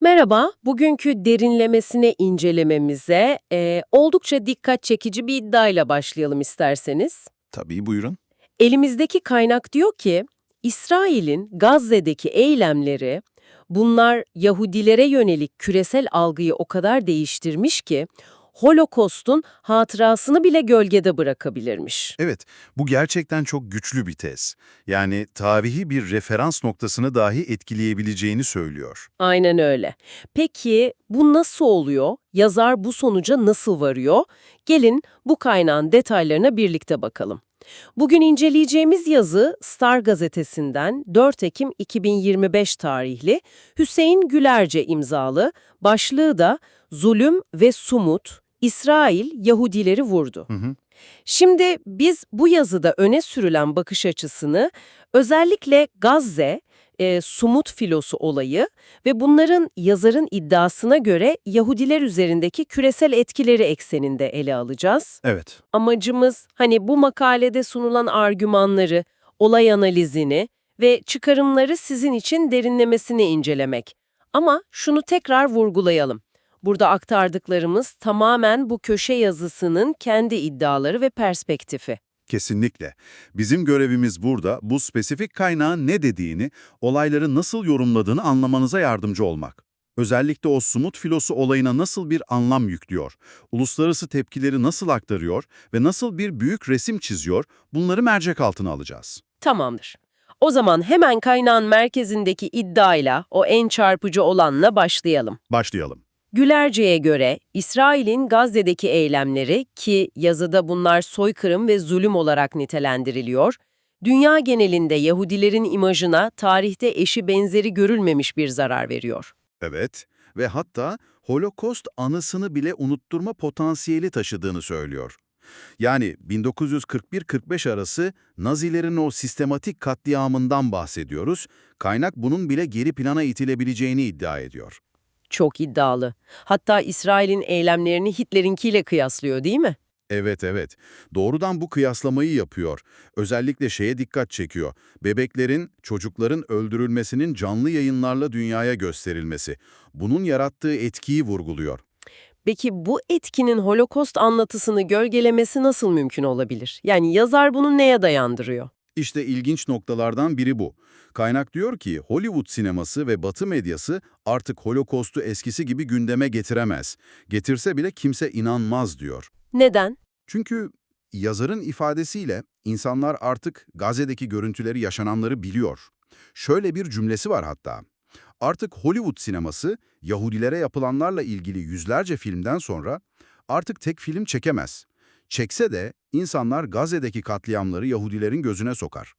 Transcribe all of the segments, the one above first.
Merhaba, bugünkü derinlemesine incelememize e, oldukça dikkat çekici bir iddiayla başlayalım isterseniz. Tabii buyurun. Elimizdeki kaynak diyor ki, İsrail'in Gazze'deki eylemleri, bunlar Yahudilere yönelik küresel algıyı o kadar değiştirmiş ki, Holokost'un hatırasını bile gölgede bırakabilirmiş. Evet, bu gerçekten çok güçlü bir tez. Yani tarihi bir referans noktasını dahi etkileyebileceğini söylüyor. Aynen öyle. Peki bu nasıl oluyor? Yazar bu sonuca nasıl varıyor? Gelin bu kaynağın detaylarına birlikte bakalım. Bugün inceleyeceğimiz yazı Star gazetesinden 4 Ekim 2025 tarihli Hüseyin Gülerce imzalı, başlığı da Zulüm ve Sumut, İsrail Yahudileri vurdu. Hı hı. Şimdi biz bu yazıda öne sürülen bakış açısını özellikle Gazze, e, Sumut filosu olayı ve bunların yazarın iddiasına göre Yahudiler üzerindeki küresel etkileri ekseninde ele alacağız. Evet, Amacımız hani bu makalede sunulan argümanları, olay analizini ve çıkarımları sizin için derinlemesine incelemek. Ama şunu tekrar vurgulayalım. Burada aktardıklarımız tamamen bu köşe yazısının kendi iddiaları ve perspektifi. kesinlikle. Bizim görevimiz burada bu spesifik kaynağın ne dediğini, olayları nasıl yorumladığını anlamanıza yardımcı olmak. Özellikle o sumut filosu olayına nasıl bir anlam yüklüyor, uluslararası tepkileri nasıl aktarıyor ve nasıl bir büyük resim çiziyor, bunları mercek altına alacağız. Tamamdır. O zaman hemen kaynağın merkezindeki iddiayla, o en çarpıcı olanla başlayalım. Başlayalım. Gülerce'ye göre İsrail'in Gazze'deki eylemleri ki yazıda bunlar soykırım ve zulüm olarak nitelendiriliyor, dünya genelinde Yahudilerin imajına tarihte eşi benzeri görülmemiş bir zarar veriyor. Evet ve hatta Holokost anısını bile unutturma potansiyeli taşıdığını söylüyor. Yani 1941-45 arası Nazilerin o sistematik katliamından bahsediyoruz. Kaynak bunun bile geri plana itilebileceğini iddia ediyor. Çok iddialı. Hatta İsrail'in eylemlerini Hitler'inkiyle kıyaslıyor değil mi? Evet evet. Doğrudan bu kıyaslamayı yapıyor. Özellikle şeye dikkat çekiyor. Bebeklerin, çocukların öldürülmesinin canlı yayınlarla dünyaya gösterilmesi. Bunun yarattığı etkiyi vurguluyor. Peki bu etkinin Holokost anlatısını gölgelemesi nasıl mümkün olabilir? Yani yazar bunu neye dayandırıyor? İşte ilginç noktalardan biri bu. Kaynak diyor ki Hollywood sineması ve Batı medyası artık Holocaust'u eskisi gibi gündeme getiremez. Getirse bile kimse inanmaz diyor. Neden? Çünkü yazarın ifadesiyle insanlar artık Gazze'deki görüntüleri yaşananları biliyor. Şöyle bir cümlesi var hatta. Artık Hollywood sineması Yahudilere yapılanlarla ilgili yüzlerce filmden sonra artık tek film çekemez. Çekse de insanlar Gazze'deki katliamları Yahudilerin gözüne sokar.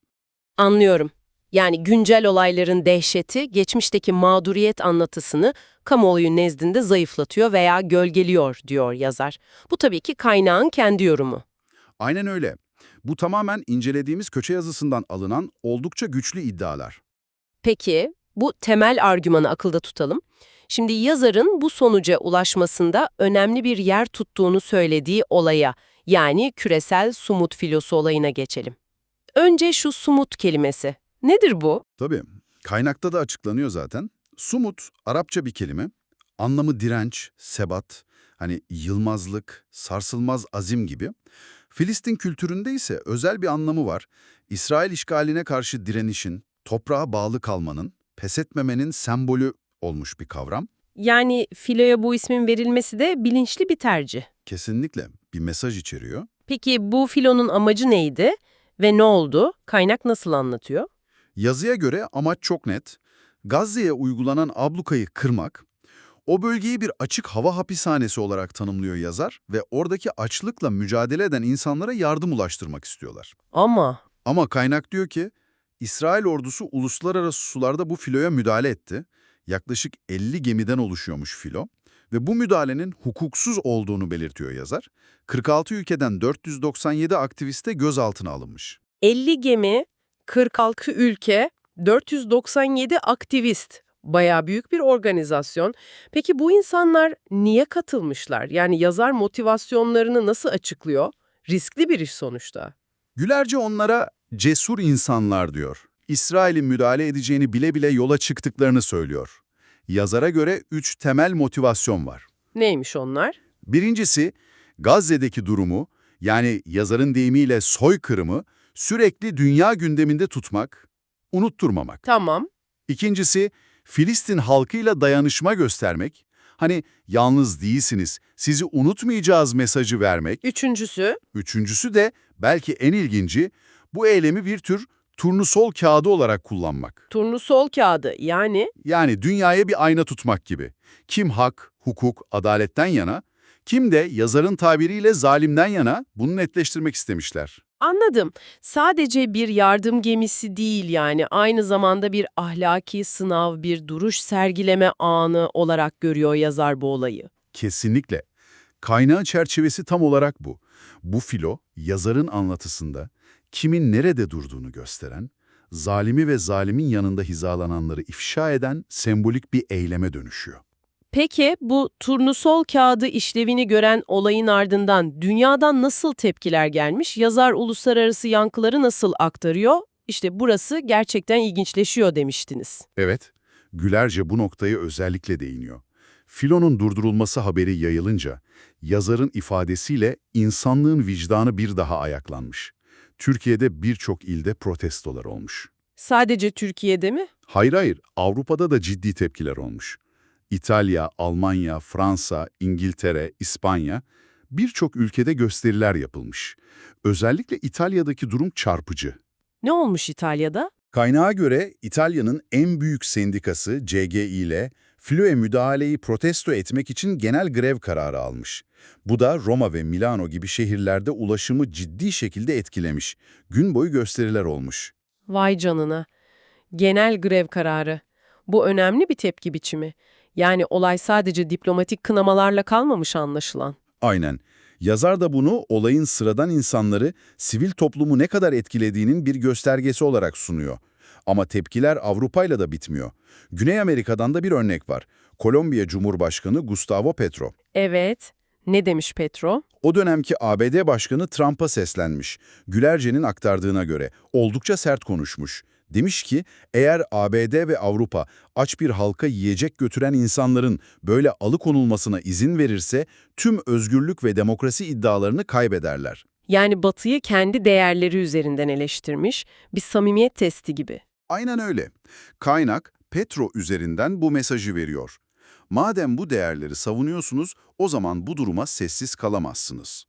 Anlıyorum. Yani güncel olayların dehşeti, geçmişteki mağduriyet anlatısını kamuoyu nezdinde zayıflatıyor veya gölgeliyor, diyor yazar. Bu tabii ki kaynağın kendi yorumu. Aynen öyle. Bu tamamen incelediğimiz köşe yazısından alınan oldukça güçlü iddialar. Peki, bu temel argümanı akılda tutalım. Şimdi yazarın bu sonuca ulaşmasında önemli bir yer tuttuğunu söylediği olaya, yani küresel sumut filosu olayına geçelim. Önce şu sumut kelimesi. Nedir bu? Tabii, kaynakta da açıklanıyor zaten. Sumut, Arapça bir kelime. Anlamı direnç, sebat, hani yılmazlık, sarsılmaz azim gibi. Filistin kültüründe ise özel bir anlamı var. İsrail işgaline karşı direnişin, toprağa bağlı kalmanın, pes etmemenin sembolü olmuş bir kavram. Yani filoya bu ismin verilmesi de bilinçli bir tercih. Kesinlikle bir mesaj içeriyor. Peki bu filonun amacı neydi ve ne oldu? Kaynak nasıl anlatıyor? Yazıya göre amaç çok net. Gazze'ye uygulanan ablukayı kırmak, o bölgeyi bir açık hava hapishanesi olarak tanımlıyor yazar ve oradaki açlıkla mücadele eden insanlara yardım ulaştırmak istiyorlar. Ama Ama kaynak diyor ki, İsrail ordusu uluslararası sularda bu filoya müdahale etti. Yaklaşık 50 gemiden oluşuyormuş filo ve bu müdahalenin hukuksuz olduğunu belirtiyor yazar. 46 ülkeden 497 aktiviste gözaltına alınmış. 50 gemi, 46 ülke, 497 aktivist. Bayağı büyük bir organizasyon. Peki bu insanlar niye katılmışlar? Yani yazar motivasyonlarını nasıl açıklıyor? Riskli bir iş sonuçta. Gülerce onlara cesur insanlar diyor. İsrail'in müdahale edeceğini bile bile yola çıktıklarını söylüyor. Yazara göre üç temel motivasyon var. Neymiş onlar? Birincisi, Gazze'deki durumu, yani yazarın deyimiyle soykırımı sürekli dünya gündeminde tutmak, unutturmamak. Tamam. İkincisi, Filistin halkıyla dayanışma göstermek, hani yalnız değilsiniz, sizi unutmayacağız mesajı vermek. Üçüncüsü? Üçüncüsü de, belki en ilginci, bu eylemi bir tür turnusol kağıdı olarak kullanmak. Turnusol kağıdı yani Yani dünyaya bir ayna tutmak gibi. Kim hak, hukuk, adaletten yana, kim de yazarın tabiriyle zalimden yana bunu netleştirmek istemişler. Anladım. Sadece bir yardım gemisi değil yani aynı zamanda bir ahlaki sınav, bir duruş sergileme anı olarak görüyor yazar bu olayı. Kesinlikle. Kaynağı çerçevesi tam olarak bu. Bu filo, yazarın anlatısında kimin nerede durduğunu gösteren, zalimi ve zalimin yanında hizalananları ifşa eden sembolik bir eyleme dönüşüyor. Peki bu turnusol kağıdı işlevini gören olayın ardından dünyadan nasıl tepkiler gelmiş, yazar uluslararası yankıları nasıl aktarıyor? İşte burası gerçekten ilginçleşiyor demiştiniz. Evet, Gülerce bu noktaya özellikle değiniyor. Filonun durdurulması haberi yayılınca, yazarın ifadesiyle insanlığın vicdanı bir daha ayaklanmış. Türkiye'de birçok ilde protestolar olmuş. Sadece Türkiye'de mi? Hayır hayır, Avrupa'da da ciddi tepkiler olmuş. İtalya, Almanya, Fransa, İngiltere, İspanya, birçok ülkede gösteriler yapılmış. Özellikle İtalya'daki durum çarpıcı. Ne olmuş İtalya'da? Kaynağa göre İtalya'nın en büyük sendikası CGI ile Filo'ya müdahaleyi protesto etmek için genel grev kararı almış. Bu da Roma ve Milano gibi şehirlerde ulaşımı ciddi şekilde etkilemiş. Gün boyu gösteriler olmuş. Vay canına. Genel grev kararı. Bu önemli bir tepki biçimi. Yani olay sadece diplomatik kınamalarla kalmamış anlaşılan. Aynen. Yazar da bunu olayın sıradan insanları, sivil toplumu ne kadar etkilediğinin bir göstergesi olarak sunuyor. Ama tepkiler Avrupa'yla da bitmiyor. Güney Amerika'dan da bir örnek var. Kolombiya Cumhurbaşkanı Gustavo Petro. Evet. Ne demiş Petro? O dönemki ABD Başkanı Trump'a seslenmiş. Gülerce'nin aktardığına göre oldukça sert konuşmuş. Demiş ki eğer ABD ve Avrupa aç bir halka yiyecek götüren insanların böyle alıkonulmasına izin verirse tüm özgürlük ve demokrasi iddialarını kaybederler. Yani Batı'yı kendi değerleri üzerinden eleştirmiş, bir samimiyet testi gibi. Aynen öyle. Kaynak Petro üzerinden bu mesajı veriyor. Madem bu değerleri savunuyorsunuz o zaman bu duruma sessiz kalamazsınız.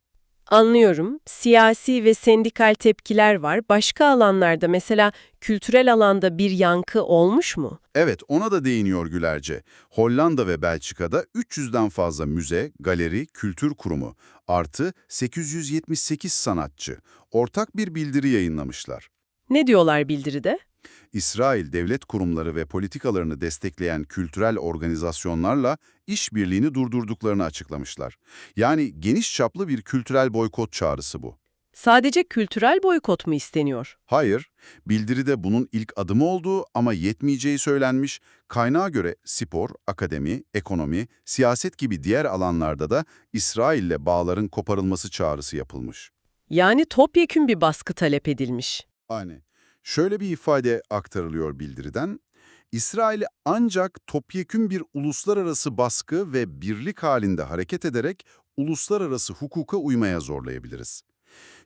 Anlıyorum. Siyasi ve sendikal tepkiler var. Başka alanlarda mesela kültürel alanda bir yankı olmuş mu? Evet, ona da değiniyor Gülerce. Hollanda ve Belçika'da 300'den fazla müze, galeri, kültür kurumu artı 878 sanatçı ortak bir bildiri yayınlamışlar. Ne diyorlar bildiride? İsrail devlet kurumları ve politikalarını destekleyen kültürel organizasyonlarla işbirliğini durdurduklarını açıklamışlar. Yani geniş çaplı bir kültürel boykot çağrısı bu. Sadece kültürel boykot mu isteniyor? Hayır, bildiride bunun ilk adımı olduğu ama yetmeyeceği söylenmiş, kaynağa göre spor, akademi, ekonomi, siyaset gibi diğer alanlarda da İsrail'le bağların koparılması çağrısı yapılmış. Yani topyekün bir baskı talep edilmiş. Aynı. Şöyle bir ifade aktarılıyor bildiriden, İsrail'i ancak topyekün bir uluslararası baskı ve birlik halinde hareket ederek uluslararası hukuka uymaya zorlayabiliriz.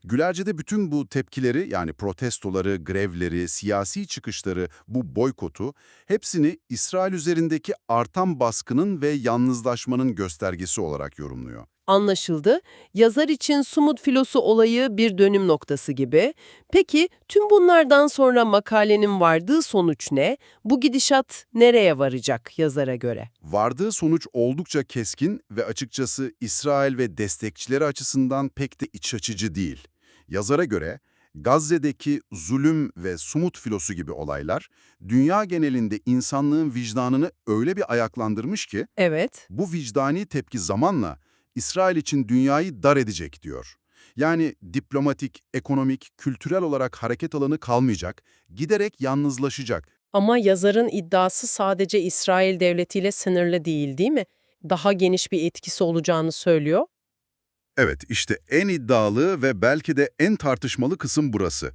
Gülerce'de bütün bu tepkileri yani protestoları, grevleri, siyasi çıkışları, bu boykotu hepsini İsrail üzerindeki artan baskının ve yalnızlaşmanın göstergesi olarak yorumluyor. Anlaşıldı. Yazar için Sumut filosu olayı bir dönüm noktası gibi. Peki tüm bunlardan sonra makalenin vardığı sonuç ne? Bu gidişat nereye varacak yazara göre? Vardığı sonuç oldukça keskin ve açıkçası İsrail ve destekçileri açısından pek de iç açıcı değil. Yazara göre Gazze'deki zulüm ve sumut filosu gibi olaylar dünya genelinde insanlığın vicdanını öyle bir ayaklandırmış ki Evet. bu vicdani tepki zamanla İsrail için dünyayı dar edecek diyor. Yani diplomatik, ekonomik, kültürel olarak hareket alanı kalmayacak, giderek yalnızlaşacak. Ama yazarın iddiası sadece İsrail devletiyle sınırlı değil değil mi? Daha geniş bir etkisi olacağını söylüyor. Evet, işte en iddialı ve belki de en tartışmalı kısım burası.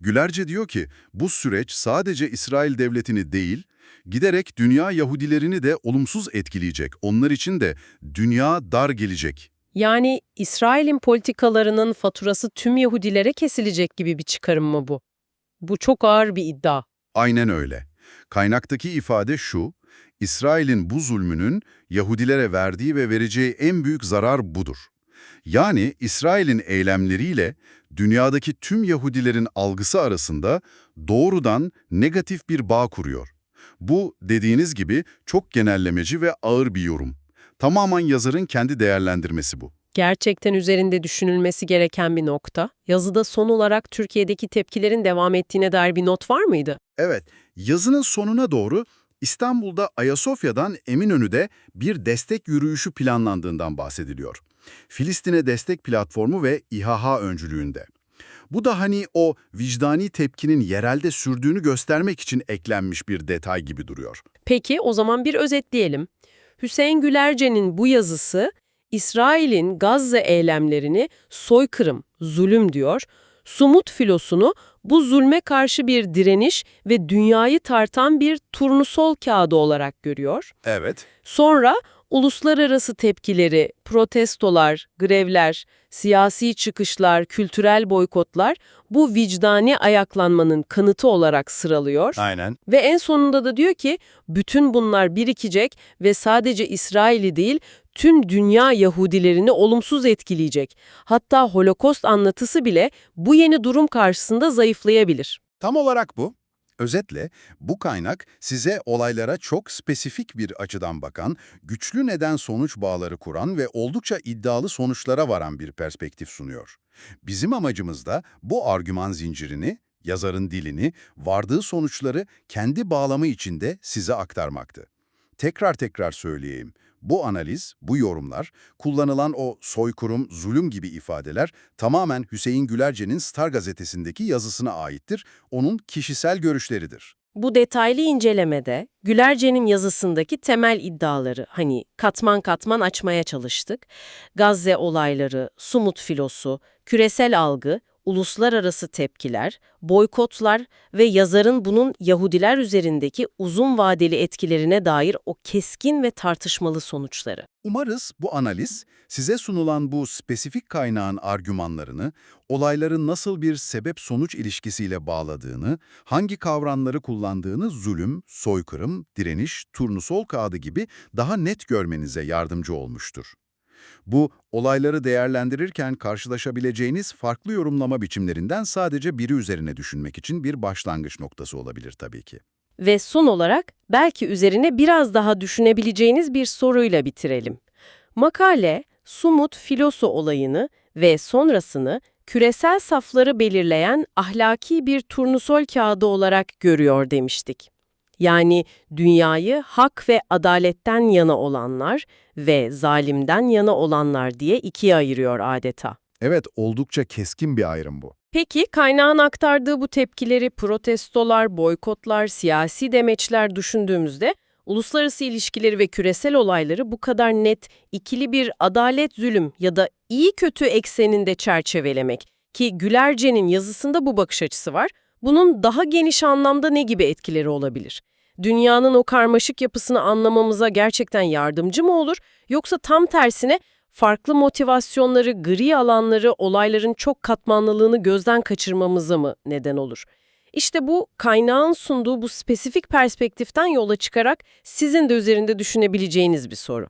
Gülerce diyor ki, bu süreç sadece İsrail devletini değil, giderek dünya Yahudilerini de olumsuz etkileyecek. Onlar için de dünya dar gelecek. Yani İsrail'in politikalarının faturası tüm Yahudilere kesilecek gibi bir çıkarım mı bu? Bu çok ağır bir iddia. Aynen öyle. Kaynaktaki ifade şu, İsrail'in bu zulmünün Yahudilere verdiği ve vereceği en büyük zarar budur. Yani İsrail'in eylemleriyle dünyadaki tüm Yahudilerin algısı arasında doğrudan negatif bir bağ kuruyor. Bu dediğiniz gibi çok genellemeci ve ağır bir yorum. Tamamen yazarın kendi değerlendirmesi bu. Gerçekten üzerinde düşünülmesi gereken bir nokta. Yazıda son olarak Türkiye'deki tepkilerin devam ettiğine dair bir not var mıydı? Evet, yazının sonuna doğru İstanbul'da Ayasofya'dan Eminönü'de bir destek yürüyüşü planlandığından bahsediliyor. Filistin'e destek platformu ve İHH öncülüğünde. Bu da hani o vicdani tepkinin yerelde sürdüğünü göstermek için eklenmiş bir detay gibi duruyor. Peki o zaman bir özetleyelim. Hüseyin Gülerce'nin bu yazısı İsrail'in Gazze eylemlerini soykırım, zulüm diyor. Sumut filosunu bu zulme karşı bir direniş ve dünyayı tartan bir turnusol kağıdı olarak görüyor. Evet. Sonra uluslararası tepkileri, protestolar, grevler, siyasi çıkışlar, kültürel boykotlar bu vicdani ayaklanmanın kanıtı olarak sıralıyor. Aynen. Ve en sonunda da diyor ki bütün bunlar birikecek ve sadece İsrail'i değil tüm dünya Yahudilerini olumsuz etkileyecek. Hatta Holokost anlatısı bile bu yeni durum karşısında zayıflayabilir. Tam olarak bu. Özetle bu kaynak size olaylara çok spesifik bir açıdan bakan, güçlü neden-sonuç bağları kuran ve oldukça iddialı sonuçlara varan bir perspektif sunuyor. Bizim amacımız da bu argüman zincirini, yazarın dilini, vardığı sonuçları kendi bağlamı içinde size aktarmaktı. Tekrar tekrar söyleyeyim. Bu analiz, bu yorumlar, kullanılan o soykırım, zulüm gibi ifadeler tamamen Hüseyin Gülerce'nin Star gazetesindeki yazısına aittir, onun kişisel görüşleridir. Bu detaylı incelemede Gülerce'nin yazısındaki temel iddiaları hani katman katman açmaya çalıştık. Gazze olayları, Sumut filosu, küresel algı, uluslararası tepkiler, boykotlar ve yazarın bunun Yahudiler üzerindeki uzun vadeli etkilerine dair o keskin ve tartışmalı sonuçları. Umarız bu analiz, size sunulan bu spesifik kaynağın argümanlarını, olayların nasıl bir sebep-sonuç ilişkisiyle bağladığını, hangi kavramları kullandığını zulüm, soykırım, direniş, turnusol kağıdı gibi daha net görmenize yardımcı olmuştur. Bu, olayları değerlendirirken karşılaşabileceğiniz farklı yorumlama biçimlerinden sadece biri üzerine düşünmek için bir başlangıç noktası olabilir tabii ki. Ve son olarak belki üzerine biraz daha düşünebileceğiniz bir soruyla bitirelim. Makale, Sumut Filoso olayını ve sonrasını küresel safları belirleyen ahlaki bir turnusol kağıdı olarak görüyor demiştik. Yani dünyayı hak ve adaletten yana olanlar ve zalimden yana olanlar diye ikiye ayırıyor adeta. Evet, oldukça keskin bir ayrım bu. Peki kaynağın aktardığı bu tepkileri protestolar, boykotlar, siyasi demeçler düşündüğümüzde uluslararası ilişkileri ve küresel olayları bu kadar net, ikili bir adalet zulüm ya da iyi kötü ekseninde çerçevelemek ki Gülerce'nin yazısında bu bakış açısı var. Bunun daha geniş anlamda ne gibi etkileri olabilir? Dünyanın o karmaşık yapısını anlamamıza gerçekten yardımcı mı olur yoksa tam tersine farklı motivasyonları, gri alanları, olayların çok katmanlılığını gözden kaçırmamıza mı neden olur? İşte bu kaynağın sunduğu bu spesifik perspektiften yola çıkarak sizin de üzerinde düşünebileceğiniz bir soru.